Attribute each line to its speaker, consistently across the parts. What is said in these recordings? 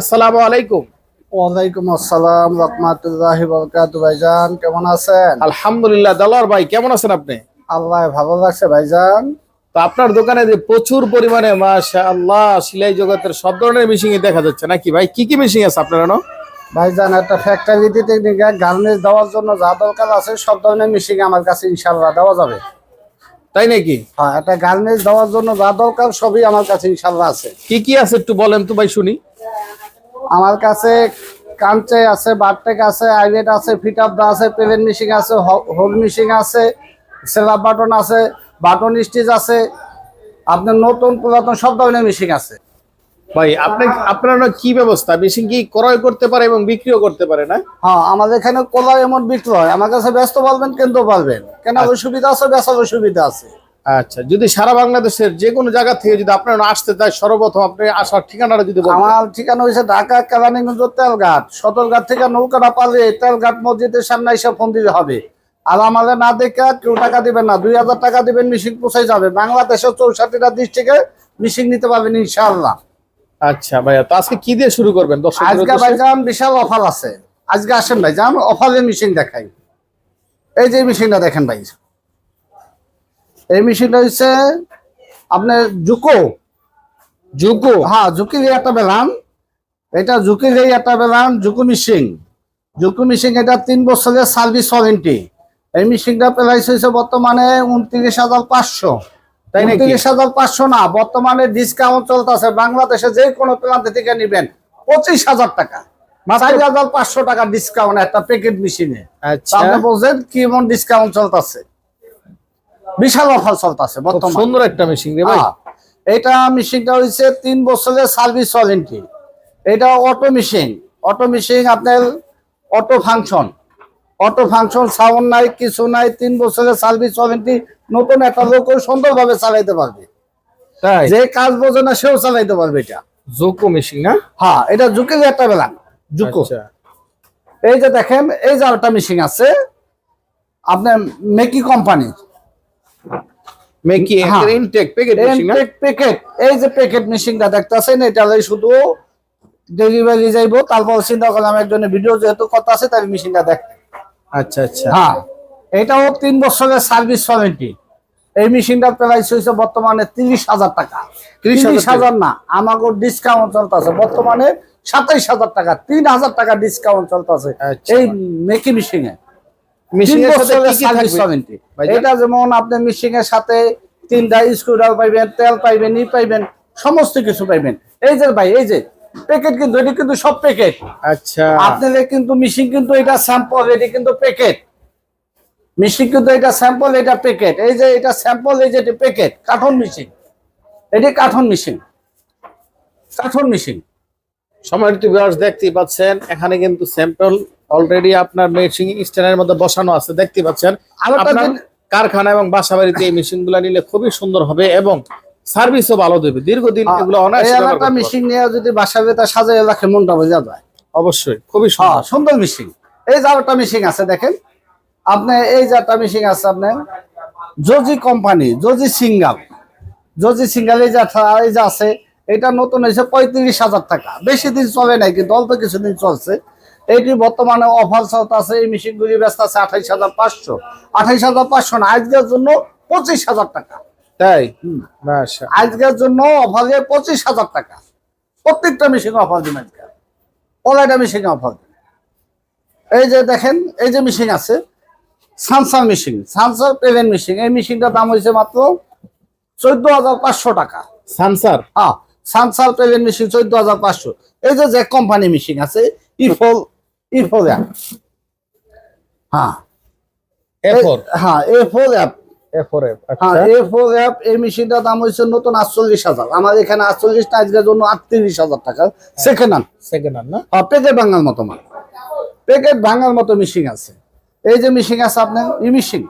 Speaker 1: আসসালামু আলাইকুম।
Speaker 2: ওয়ালাইকুম আসসালাম রহমাতুল্লাহ বরকাত ভাইজান কেমন আছেন?
Speaker 1: আলহামদুলিল্লাহ দালার ভাই কেমন আছেন আপনি?
Speaker 2: আল্লাহ ভালো লাগছে ভাইজান।
Speaker 1: তো আপনার দোকানে যে প্রচুর পরিমাণে মাশা আল্লাহ সিলাই জগতের সব ধরনের মেশিন দেখা যাচ্ছে নাকি ভাই? কি কি মেশিন আছে আপনার?
Speaker 2: ভাইজান একটা ফ্যাক্টরি টেকনিকে গার্মেন্টস দেওয়ার জন্য যা দরকার আছে সব ধরনের মেশিন আমার কাছে ইনশাল্লাহ দেওয়া যাবে।
Speaker 1: তাই নাকি?
Speaker 2: হ্যাঁ একটা গার্মেন্টস দেওয়ার জন্য যা দরকার সবই আমার কাছে ইনশাল্লাহ আছে।
Speaker 1: কি কি আছে একটু বলেন তো ভাই শুনি।
Speaker 2: আমার কাছে কাঞ্চে আছে বারটেক আছে আইলেট আছে ফিট আপ আছে পেলেন মেশিন আছে হোল মেশিন আছে সেলাপ বাটন আছে বাটন স্টিচ আছে আপনার নতুন পুরাতন সব ধরনের মেশিন আছে।
Speaker 1: ভাই আপনি আপনার কি ব্যবস্থা? মেশিন কি ক্রয় করতে পারে এবং বিক্রিও করতে পারে না?
Speaker 2: হ্যাঁ আমাদের এখানে কোলা এমন বিক্রয়। আমার কাছে ব্যস্ত পারবেন কিনতেও পারবেন কেন সুবিধা আছে বেচারও সুবিধা আছে।
Speaker 1: আচ্ছা যদি সারা বাংলাদেশের যে কোনো জায়গা থেকে যদি আপনার আসতে চায় সর্বপ্রথম আপনি আসার ঠিকানাটা যদি
Speaker 2: আমার ঠিকানা হয়েছে ঢাকা কেরানীগঞ্জ তেলঘাট। সদরঘাট থেকে নৌকাটা পালে তেলঘাট মসজিদের সামনে এসে ফোন দিতে হবে। আর আমাদের না দেখে কেউ টাকা দিবেন না দুই হাজার টাকা দিবেন মিশিং পৌঁছাই যাবে। বাংলাদেশের চৌষট্টিটা ডিস্ট্রিক্টে মিশিং নিতে পারবেন ইনশাআল্লাহ।
Speaker 1: আচ্ছা ভাইয়া তো আজকে কি দিয়ে শুরু করবেন?
Speaker 2: আজকে ভাইজান বিশাল অফার আছে। আজকে আসেন ভাই যান অফারের মেশিন দেখাই। এই যে মেশিনটা দেখেন ভাই। এই মেশিনটা হচ্ছে আপনার জুকো।
Speaker 1: জুকু?
Speaker 2: হ্যাঁ জুকির একটা বেলান। এটা জুকির একটা বেলান জুকু মিশিং জুকু মিশিং এটা তিন বছরের সার্ভিস ওয়ারেন্টি। এই মিশিংটা প্রাইস হয়েছে বর্তমানে উনত্রিশ হাজার পাঁচশো।
Speaker 1: তাই
Speaker 2: উনত্রিশ হাজার পাঁচশো না বর্তমানে ডিসকাউন্ট চলতেছে বাংলাদেশে যে কোনো প্রান্ত থেকে নিবেন পঁচিশ হাজার টাকা। চার হাজার পাঁচশো টাকা ডিসকাউন্ট একটা প্যাকেট মেশিনে
Speaker 1: আচ্ছা।
Speaker 2: আপনি বলছেন কেমন ডিসকাউন্ট চলতেছে? বিশাল অফার চলতেছে বর্তমানে।
Speaker 1: সুন্দর একটা মেশিন রে ভাই।
Speaker 2: এটা মেশিনটা হচ্ছে তিন বছরের সার্ভিস ওয়ারেন্টি এটা অটো মেশিন অটো মেশিন আপনার auto function auto function sound নাই কিছু নাই তিন বছরের সার্ভিস ওয়ারেন্টি নতুন একটা লোক সুন্দরভাবে চালাইতে পারবে।
Speaker 1: তাই?
Speaker 2: যে কাজ বোঝে না সেও চালাইতে পারবে এটা।
Speaker 1: জুকু মেশিন না?
Speaker 2: হ্যাঁ এটা জুকের একটা বেলা জুকো
Speaker 1: আচ্ছা।
Speaker 2: এই যে দেখেন এই যে একটা মেশিন আছে আপনার মেকি কোম্পানির
Speaker 1: মেকি। ইনটেক প্যাকেট মেশিন
Speaker 2: প্যাকেট এই যে প্যাকেট মেশিনটা দেখতেছেন এটা শুধু ডেলিভারি যাইবো তারপর চিন্তা করলাম একজনের ভিডিও যেহেতু কথা আছে তাই মেশিনটা দেখ।
Speaker 1: আচ্ছা আচ্ছা।
Speaker 2: হ্যাঁ এটাও তিন বছরের সার্ভিস ওয়ারেন্টি এই মেশিনটা প্রাইস হয়েছে বর্তমানে তিরিশ হাজার টাকা।
Speaker 1: 30,000
Speaker 2: তিরিশ হাজার না আমাকে ডিসকাউন্ট চলতেছে। বর্তমানে সাতাইশ হাজার টাকা তিন হাজার টাকা ডিসকাউন্ট চলতেছে
Speaker 1: আচ্ছা।
Speaker 2: এই মেকি মেশিনে
Speaker 1: মেশিনের
Speaker 2: তিন
Speaker 1: সাথে কি কি থাকবে?
Speaker 2: এটা যেমন আপনি মিশিং এর সাথে তিনটা স্ক্রুড্রাইভার পাইবেন তেল পাইবেন ই পাইবেন সমস্ত কিছু পাইবেন। এই যে ভাই এই যে প্যাকেট কিন্তু এটি কিন্তু সব প্যাকেট
Speaker 1: আচ্ছা।
Speaker 2: আপনাদের কিন্তু মিশিং কিন্তু এটা স্যাম্পল এটি কিন্তু প্যাকেট মিশিং কিন্তু এটা স্যাম্পল এটা প্যাকেট এই যে এটা স্যাম্পল এই যে প্যাকেট কাঠন মিশিং এটি কাঠন মিশিং কাঠন মিশিং
Speaker 1: সম্মানিত ভিউয়ার্স দেখতেই পাচ্ছেন এখানে কিন্তু স্যাম্পল অলরেডি আপনার মেশিন স্ট্যান্ডের মধ্যে বসানো আছে দেখতে পাচ্ছেন। কারখানা এবং বাসা বাড়িতে এই মেশিনগুলা নিলে খুবই সুন্দর হবে এবং সার্ভিসও ভালো দেবে। দীর্ঘদিন এগুলো অনায়াসে করতে
Speaker 2: নিয়ে যদি বাসা বেতা সাজাই রাখে মনটা বোঝা যায়।
Speaker 1: অবশ্যই খুবই
Speaker 2: হ্যাঁ
Speaker 1: সুন্দর।
Speaker 2: সুন্দর মিশিং এই যে একটা মিশিং আছে দেখেন। আপনি এই যে একটা মিশিং আছে আপনার জজি কোম্পানি জজি সিঙ্গাল জজি সিঙ্গাল এই যে এই যে আছে এটা নতুন হয়েছে পঁয়ত্রিশ হাজার টাকা। বেশি দিন চলে নাই কিন্তু অল্প কিছুদিন চলছে। এইটি বর্তমানে অফার চলতে আছে এই মেশিনগুলি ব্যস্ত আছে আঠাইশ হাজার পাঁচশো। আঠাইশ হাজার পাঁচশো না আজকের জন্য পঁচিশ হাজার টাকা।
Speaker 1: তাই?
Speaker 2: আজকের জন্য অফার পঁচিশ হাজার টাকা। প্রত্যেকটা মেশিন অফার দিন আজকে। পলাইটা মেশিনে অফার দিন এই যে দেখেন এই যে মেশিন আছে সানসার মেশিন সানসার পেভেন মেশিন এই মেশিনটার দাম হয়েছে মাত্র চোদ্দ হাজার পাঁচশো টাকা।
Speaker 1: সানসার
Speaker 2: হ্যাঁ সানসার পেভেন মেশিন চোদ্দ হাজার পাঁচশো। এই যে যে কোম্পানি মেশিন আছে ইফল অ্যাপ হ্যাঁ। হ্যাঁ এফল অ্যাপ হ্যাঁ
Speaker 1: আচ্ছা।
Speaker 2: এ ফোর অ্যাপ এই মেশিনটার দাম হচ্ছে নতুন আটচল্লিশ হাজার। আমার এখানে আটচল্লিশ না আজকের জন্য আটত্রিশ হাজার টাকা। সেকেন্ড হ্যান্ড
Speaker 1: সেকেন্ড হ্যান্ড না?
Speaker 2: প্যাকেট ভাঙার মতো মাল। প্যাকেট ভাঙার মতো মিশিং আছে। এই যে মিশিং আছে আপনার ই মিশিং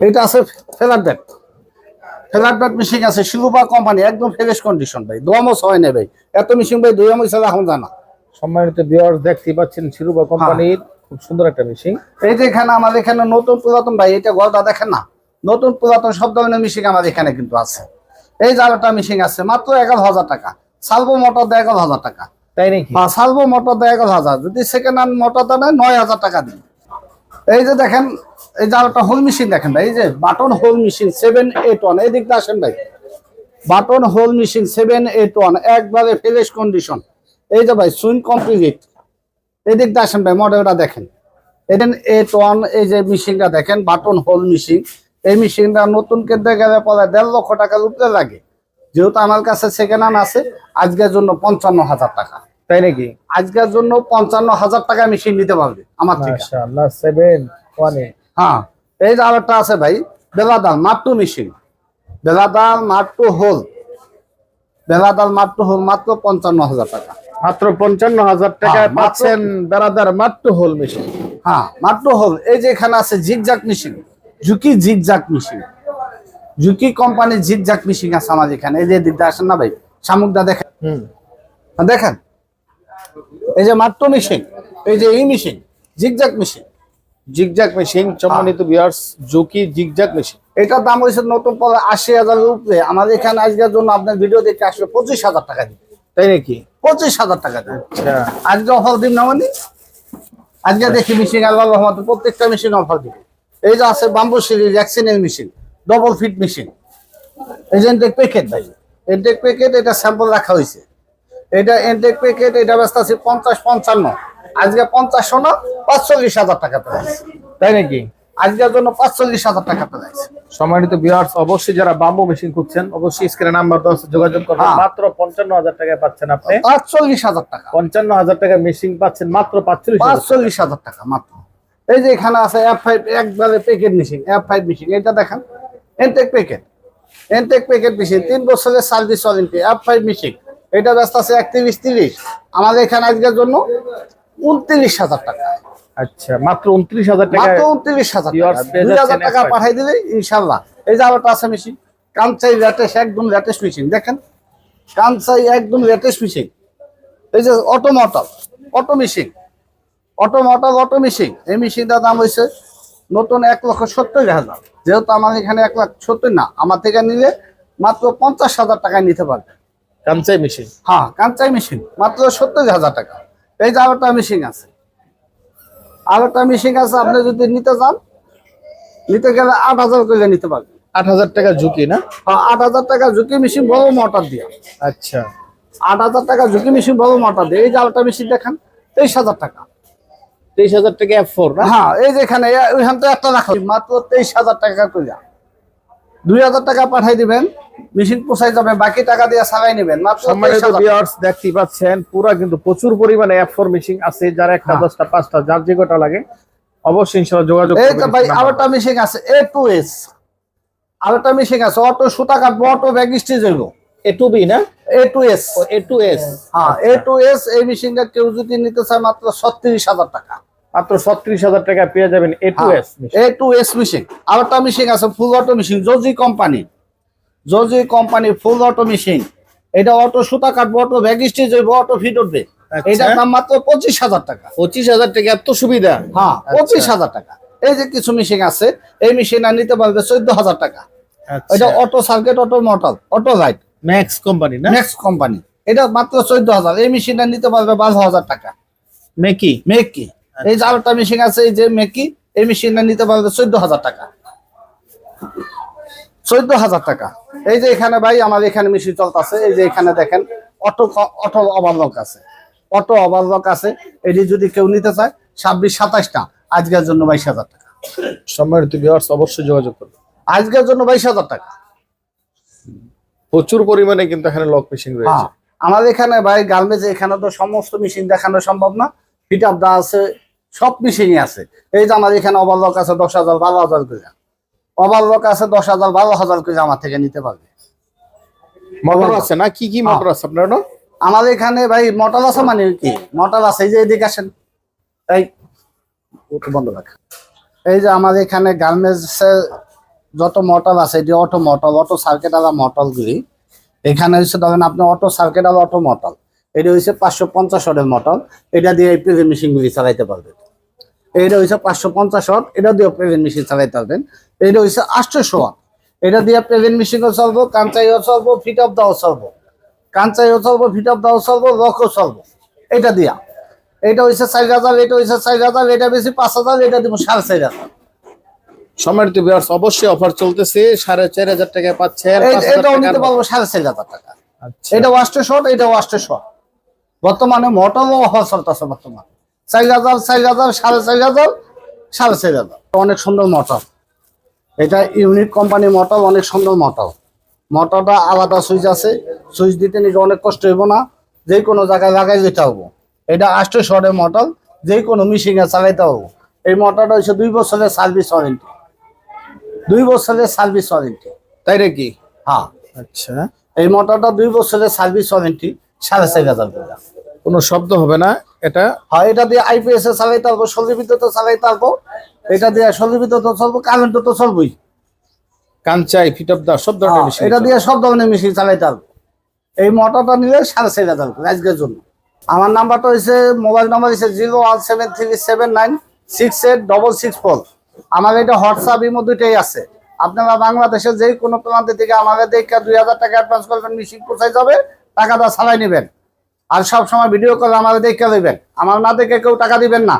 Speaker 2: এটা আছে ফেলার ব্যাট ব্যাট মিশিং আছে শিলুবা কোম্পানি একদম ফ্রেশ কন্ডিশন ভাই। দোয়ামস হয় না ভাই। এত মিশিং ভাই দোয়ামস ছাড়া এখন জানা।
Speaker 1: সম্মানিত ভিউয়ার্স দেখতেই পাচ্ছেন শিরুবা কোম্পানির খুব সুন্দর একটা মেশিন
Speaker 2: এই যে এখানে আমাদের এখানে নতুন পুরাতন ভাই এটা গলটা দেখেন না? নতুন পুরাতন সব ধরনের মিশিং আমাদের এখানে কিন্তু আছে। এই জালটা মিশিং আছে মাত্র এগারো হাজার টাকা। সালভো মোটর দেয় এগারো হাজার টাকা।
Speaker 1: তাই নাকি?
Speaker 2: হ্যাঁ সালভো মোটর দেয় এগারো হাজার। যদি সেকেন্ড হ্যান্ড মোটরটা নেয় নয় হাজার টাকা দিন এই যে দেখেন, এই যে একটা হোল মেশিন দেখেন ভাই, এই যে button hole machine seven eight one এই দিকটা আসেন ভাই। Button hole machine seven eight one একবারে ফ্রেশ কন্ডিশন এই যে ভাই, সুইং কমপ্লিট এই দিকটা আসেন ভাই মডেলটা দেখেন। এখানে এইট ওয়ান এই যে মেশিনটা দেখেন, বাটন হোল মেশিন। এই মেশিনটা নতুন কিনতে গেলে পরে দেড় লক্ষ টাকার উপরে লাগে। যেহেতু আমার কাছে সেকেন্ড হ্যান্ড আছে, আজকের জন্য পঞ্চান্ন হাজার টাকা।
Speaker 1: তাই নাকি?
Speaker 2: আজকের জন্য পঞ্চান্ন হাজার টাকা মেশিন নিতে পারবে আমার থেকে হ্যাঁ এই যে আরেকটা আছে ভাই বেলাদাল মাট্টু মেশিন বেলাদাল মাট্টু হোল। বেলাদাল মাট্টু হোল মাত্র পঞ্চান্ন হাজার টাকা।
Speaker 1: মাত্র পঞ্চান্ন হাজার টাকায়
Speaker 2: হ্যাঁ,
Speaker 1: পাচ্ছেন বেড়াদার মাত্র হোল মেশিন
Speaker 2: হ্যাঁ মাট্টু হোল। এই যে এখানে আছে zigzag machine Juki zigzag machine Juki কোম্পানির জিগজাক মেশিন আছে আমার এখানে। এই যে দিকটা আসেন না ভাই শামুকদা দেখেন। দেখেন? এই যে মাত্র মেশিন এই যে এই machine zigzag machine
Speaker 1: zigzag machine সম্মানিত ভিউয়ার্স জুকি জিগজাক মেশিন
Speaker 2: এটার দাম হয়েছে নতুন পরে আশি হাজারের উপরে। আমাদের এখানে আজকের জন্য আপনার ভিডিও দেখে আসলে পঁচিশ হাজার টাকা দিবে।
Speaker 1: তাই নাকি?
Speaker 2: পঁচিশ হাজার টাকা দিবে
Speaker 1: আচ্ছা।
Speaker 2: আজকে অফার দিন না মানে? আজকে দেখি মেশিন আল্লাহ রহমত প্রত্যেকটা মেশিন অফার দিবে। এই যে আছে বাম্বু সিরিজ ভ্যাকসিনের মেশিন ডবল ফিট মেশিন এই যে এনটেক প্যাকেট ভাই। এনটেক প্যাকেট এটা স্যাম্পল রাখা হয়েছে। এটা এনটেক প্যাকেট এটা ব্যস্ত আছে পঞ্চাশ পঞ্চান্ন। আজকে পঞ্চাশশো না পাঁচচল্লিশ হাজার টাকা প্রাইস
Speaker 1: তাই নাকি?
Speaker 2: আজকের জন্য পাঁচচল্লিশ হাজার টাকা প্রাইস
Speaker 1: সম্মানিত ভিউয়ার্স অবশ্যই যারা বাম্বু মেশিন খুঁজছেন অবশ্যই স্ক্রিনে নাম্বার আছে, যোগাযোগ করবেন।
Speaker 2: হ্যাঁ।
Speaker 1: মাত্র পঞ্চান্ন হাজার টাকায় পাচ্ছেন আপনি।
Speaker 2: পাঁচচল্লিশ হাজার টাকা।
Speaker 1: পঞ্চান্ন হাজার টাকার মেশিন পাচ্ছেন মাত্র পাঁচচল্লিশ
Speaker 2: পাঁচচল্লিশ হাজার টাকা মাত্র। এই যে এখানে আছে এফ ফাইভ একবারে packet machine F five machine এটা দেখেন এনটেক প্যাকেট এনটেক প্যাকেট মেশিন তিন বছরের service warranty F five machine এটা ব্যস্ত আছে একত্রিশ তিরিশ। আমাদের এখানে আজকের জন্য উনত্রিশ হাজার টাকা।
Speaker 1: আচ্ছা মাত্র উনত্রিশ হাজার টাকা
Speaker 2: মাত্র উনত্রিশ হাজার দুই হাজার টাকা
Speaker 1: F5
Speaker 2: পাঠাই দিলে ইনশাল্লাহ। এই যে আবার আছে মেশিন কাঞ্চাই লেটেস্ট একদম লেটেস্ট মেশিন দেখেন কাঞ্চাই একদম লেটেস্ট মেশিন এই যে auto motor auto machine auto auto machine এই মেশিনটার দাম হয়েছে নতুন এক লক্ষ সত্তর হাজার। যেহেতু আমার এখানে এক লাখ সত্তর না আমার থেকে নিলে মাত্র পঞ্চাশ হাজার টাকায় নিতে পারবে।
Speaker 1: কাঞ্চাই মেশিন।
Speaker 2: হ্যাঁ কাঞ্চাই মেশিন। মাত্র সত্তর হাজার টাকা। এই যে আরেকটা মেশিন আছে। আরেকটা মেশিন আছে আপনি যদি নিতে চান নিতে গেলে আট হাজার করে নিতে পারবেন।
Speaker 1: আট হাজার টাকা ঝুঁকি না?
Speaker 2: হ্যাঁ, আট হাজার টাকা ঝুঁকি মেশিন বড় মোটর দিয়ে।
Speaker 1: আচ্ছা।
Speaker 2: আট হাজার টাকা ঝুঁকি মেশিন বড় মোটর দিয়ে। এই যে আরেকটা মেশিন দেখেন তেইশ হাজার টাকা।
Speaker 1: তেইশ হাজার টাকা এফ ফোর
Speaker 2: হ্যাঁ এই যে এখানে ওইখান তো একটা রাখা। মাত্র তেইশ হাজার টাকা করে। দুই হাজার টাকা পাঠাই দিবেন মেশিন পোষাই যাবে বাকি টাকা দিয়ে সারাই নেবেন
Speaker 1: সম্মানিত ভিউয়ার্স দেখতে পাচ্ছেন পুরা কিন্তু প্রচুর পরিমাণে এফ ফোর মেশিন আছে যার একটা
Speaker 2: হ্যাঁ।
Speaker 1: দশটা পাঁচটা যার যে কটা লাগে অবশ্যই ইনশাআল্লাহ যোগাযোগ
Speaker 2: এই তো ভাই। আরেকটা মেশিন আছে এ টু এস আরেকটা মেশিন আছে অটো সুতা কাটবো অটো ব্যাগ হইব।
Speaker 1: এ টু বি না?
Speaker 2: A two S
Speaker 1: A two S
Speaker 2: হ্যাঁ এ টু এস এই মেশিনটা কেউ যদি নিতে চায় মাত্র ছত্রিশ হাজার টাকা।
Speaker 1: মাত্র ছত্রিশ হাজার টাকা পেয়ে যাবেন A two S
Speaker 2: A two S machine আরেকটা মেশিন আছে ফুল অটো মেশিন জজি কোম্পানি জজি কোম্পানি ফুল অটো মেশিন এটা অটো সুতা কাটবো অটো ব্যাগ স্টিচ হইব অটো ফিট উঠবে।
Speaker 1: আচ্ছা।
Speaker 2: এটার দাম মাত্র পঁচিশ হাজার টাকা।
Speaker 1: পঁচিশ হাজার টাকা এত সুবিধা?
Speaker 2: হ্যাঁ পঁচিশ হাজার টাকা। এই যে কিছু মেশিন আছে এই মেশিন আর নিতে পারবে চোদ্দ হাজার টাকা।
Speaker 1: আচ্ছা।
Speaker 2: এটা auto circuit auto motor auto light
Speaker 1: max company না?
Speaker 2: নেক্সট কোম্পানি এটা মাত্র চোদ্দ হাজার। এই মেশিনটা নিতে পারবে বারো হাজার টাকা।
Speaker 1: মেকি
Speaker 2: মেকি এই যে আরেকটা মেশিন আছে এই যে মেকি এই মেশিনটা নিতে পারবে চোদ্দ হাজার টাকা। চোদ্দ হাজার টাকা। এই যে এখানে ভাই আমার এখানে মেশিন চলতেছে। এই যে এখানে দেখেন অটো অটো ওভারলক আছে। অটো ওভারলক আছে। এটি যদি কেউ নিতে চায় ছাব্বিশ সাতাশটা। আজকের জন্য বাইশ হাজার টাকা।
Speaker 1: সম্মানিত ভিউয়ার্স অবশ্যই যোগাযোগ করবে
Speaker 2: আজকের জন্য বাইশ হাজার টাকা।
Speaker 1: প্রচুর পরিমাণে কিন্তু এখানে লক মেশিন রয়েছে।
Speaker 2: হ্যাঁ আমাদের এখানে ভাই গার্মেন্টস এখানে তো সমস্ত মেশিন দেখানো সম্ভব না। ফিট আপ দা আছে সব মেশিনই আছে। এই যে আমার এখানে ওভারলক আছে দশ হাজার বারো হাজার করে। ওভারলক আছে দশ হাজার বারো হাজার করে আমার থেকে নিতে পারবে।
Speaker 1: মোটর আছে না? কি কি মোটর আছে আপনার না
Speaker 2: আমাদের এখানে ভাই মোটর আছে মানে কি? মোটর আছে এই যে এদিকে আসেন। এই বন্ধ রাখ এই যে আমাদের এখানে গার্মেন্টস যত মোটর আছে এটি অটো মোটর অটো সার্কিট আলা মোটরগুলি এখানে হচ্ছে ধরেন আপনি অটো সার্কিট আলা অটো মোটর এটা হচ্ছে পাঁচশো পঞ্চাশ ওয়াটের মোটর এটা দিয়ে এই প্রেজেন্ট মেশিনগুলি চালাইতে পারবেন। এইটা হচ্ছে পাঁচশো পঞ্চাশ ওয়াট এটা দিয়ে প্রেজেন্ট মেশিন চালাইতে পারবেন। এটা হচ্ছে আটশোশো ওয়াট এটা দিয়ে প্রেজেন্ট মেশিনও চলবো কাঞ্চাইও চলবো ফিট অফ দাও চলবো। কাঞ্চাইও চলবো ভিটাপ দাও চলবো লকও চলবো। এটা দিয়া। এটা হয়েছে চার হাজার এটা হয়েছে চার হাজার এটা বেশি পাঁচ হাজার এটা দিব সাড়ে চার হাজার।
Speaker 1: সম্মানিত ভিউয়ার্স অবশ্যই অফার চলতেছে সাড়ে চার হাজার টাকায় পাচ্ছেন
Speaker 2: এটাও নিতে পারব সাড়ে চার হাজার টাকা। এটা ওয়াস্টে শর্ট এটা ওয়াস্টে শর্ট বর্তমানে মোটরও অফার চলতেছে বর্তমানে। চার হাজার চার হাজার সাড়ে চার হাজার সাড়ে চার হাজার। অনেক সুন্দর মোটর এটা ইউনিক কোম্পানি মোটর অনেক সুন্দর মোটর মোটরটা আলাদা সুইচ আছে। সুইচ দিতে নিজে অনেক কষ্ট হইব না। যে কোনো জায়গায় লাগাই যেতে হব এটা আষ্টে শর্টের মোটর যে কোনো মেশিনে চালাইতে হব এই মোটরটা হচ্ছে দুই বছরের সার্ভিস ওয়ারেন্টি। দুই বছরের সার্ভিস ওয়ারেন্টি।
Speaker 1: তাই নাকি?
Speaker 2: হ্যাঁ।
Speaker 1: আচ্ছা।
Speaker 2: এই মোটরটা দুই বছরের সার্ভিস ওয়ারেন্টি। সাড়ে চার হাজার টাকা।
Speaker 1: কোনো শব্দ হবে না এটা?
Speaker 2: হ্যাঁ এটা দিয়ে আইপিএস এ চালাইতে পারব সল্লি বিদ্যুৎ চালাইতে পারব এটা দিয়ে সল্লি বিদ্যুৎ চলবো কারেন্ট তো চলবোই।
Speaker 1: কাঞ্চাই ফিট অফ দা সব ধরনের
Speaker 2: হ্যাঁ,
Speaker 1: মেশিন
Speaker 2: এটা দিয়ে সব ধরনের মেশিন চালাইতে পারব এই মোটরটা নিলে সাড়ে চার হাজার টাকা আজকের জন্য। আমার নাম্বারটা হচ্ছে মোবাইল নাম্বার হচ্ছে zero one seven three seven nine six eight double six four. আমার এটা হোয়াটসঅ্যাপ ইমো দুইটাই আছে। আপনারা বাংলাদেশের যে কোনো প্রান্তের থেকে আমাদের দেখে দুই হাজার টাকা অ্যাডভান্স করবেন মেশিন পৌঁছাই যাবে। টাকাটা চালাই নেবেন। আর সব সময় ভিডিও কল আমাদের দেখে দেবেন আমার না দেখে কেউ টাকা দিবেন না।